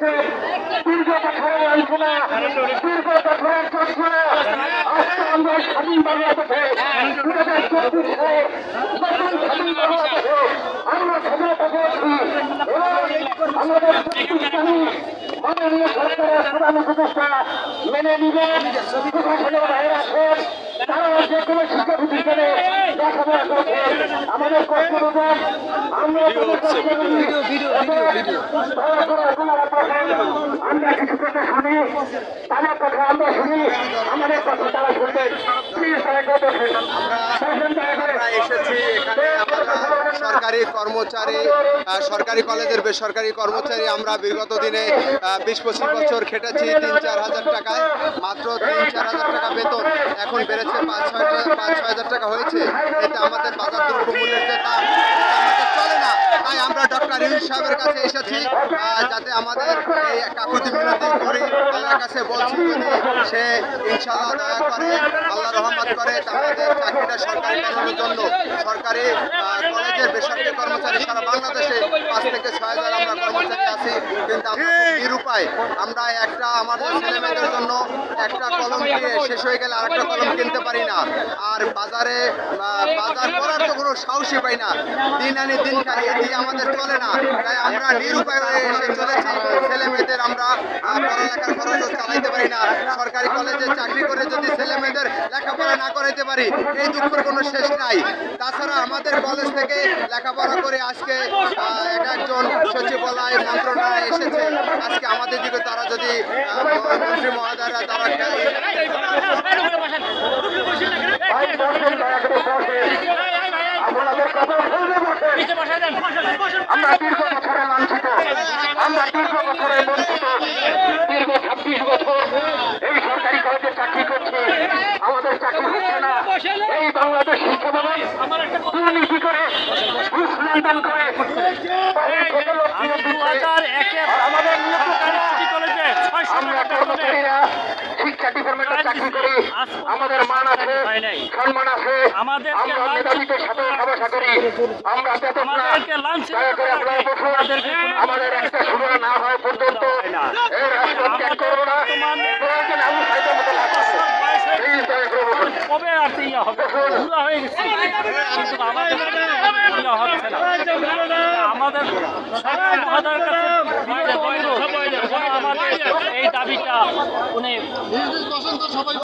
থেকে দীর্ঘ বছরের লাঞ্ছনা দীর্ঘ বছরের যন্ত্রণা আজকে আমরা স্বাধীন বাংলাদেশে দু হাজার চব্বিশ সালে নতুন স্বাধীন মেনে নিবেন আমাদের কর্তব্য। আমরা তাদের কাছে বলি, দয়া করে আপনারা বসেন। আমরা কিছু কথা শুনি তাদের কথা আমরা শুনি আমাদের কথা তারা শুনবেন প্লিজ দয়া করে বসেন। বসেন দয়া করে আমরা এসেছি এখানে সরকারি কর্মচারী সরকারি কলেজের বেসরকারি কর্মচারী আমরা বিগত দিনে বিশ পঁচিশ বছর খেটেছি তিন চার হাজার টাকায়। মাত্র তিন চার হাজার টাকা বেতন এখন বেড়েছে পাঁচ ছয় পাঁচ ছয় হাজার টাকা হয়েছে। এতে আমাদের বাজার দ্রব্যমূল্যের যে দাম চলে না। তাই আমরা ডক্টর ইউজ সাহেবের কাছে এসেছি যাতে আমাদের এই কাকুতি মিনতি করে। আল্লাহর কাছে বলছি, যদি সে ইনশাআল্লাহ দয়া করে, আল্লাহ রহমত করে আমাদের চাকরিটা সরকারি জন্য সরকারি কলেজের বেসরকারি কর্মচারী সারা বাংলাদেশে পাঁচ থেকে ছয় হাজার আমরা কর্মচারী আছি নিরুপায় আমরা একটা আমাদের ছেলেমেয়েদের জন্য একটা কলম শেষ হয়ে গেলে আরেকটা কলম কিনতে পারি না। আর বাজারে বাজার করার তো কোনো সাহসই পাই না। দিন আনি দিন এই আমাদের চলে না। তাই আমরা নিরুপায় হয়ে এসে চলেছি। ছেলে আমরা পড়ালেখার খরচও চালাইতে পারি না। সরকারি কলেজে চাকরি করে যদি ছেলে মেয়েদের লেখাপড়া না করাইতে পারি, এই দুঃখের কোনো শেষ নাই। তাছাড়া আমাদের কলেজ থেকে লেখাপড়া করে আজকে এক একজন সচিবালয় মন্ত্রণালয় এসেছে। আজকে আমাদের দিকে তারা যদি মন্ত্রী মহোদয়রা তারা আমরা দীর্ঘ বছরে বঞ্চিত, দীর্ঘ ছাব্বিশ বছর এই সরকারি কলেজে চাকরি করছি আমাদের চাকরি হচ্ছে না এই বাংলাদেশ শিক্ষা ভবন দুর্নীতি করে ঘুষ লেনদেন করে আমাদের আমরা কর্মচারীরা শিক্ষা ডিপার্টমেন্টে চাকরি করি আমাদের মান আছে সম্মান আছে আমরা মেধাবীদের সাথে করা করি আমরা বেতন না দয়া করে আপনারা বসুন আমাদের একটা সুবিধা না হওয়া পর্যন্ত। এই ত্যাগ করব না। প্রয়োজন আমি সাইডের মতো লাগবো প্লিজ দয়া করে বসুন কবে আর তো ইয়ে হবে পুরো হয়ে গেছে কিন্তু আমাদের ইয়ে হচ্ছে না আমাদের সরকার মহোদয়ের কাছে বিনীত অনুরোধ, যেন আমাদের এই দাবিটা উনি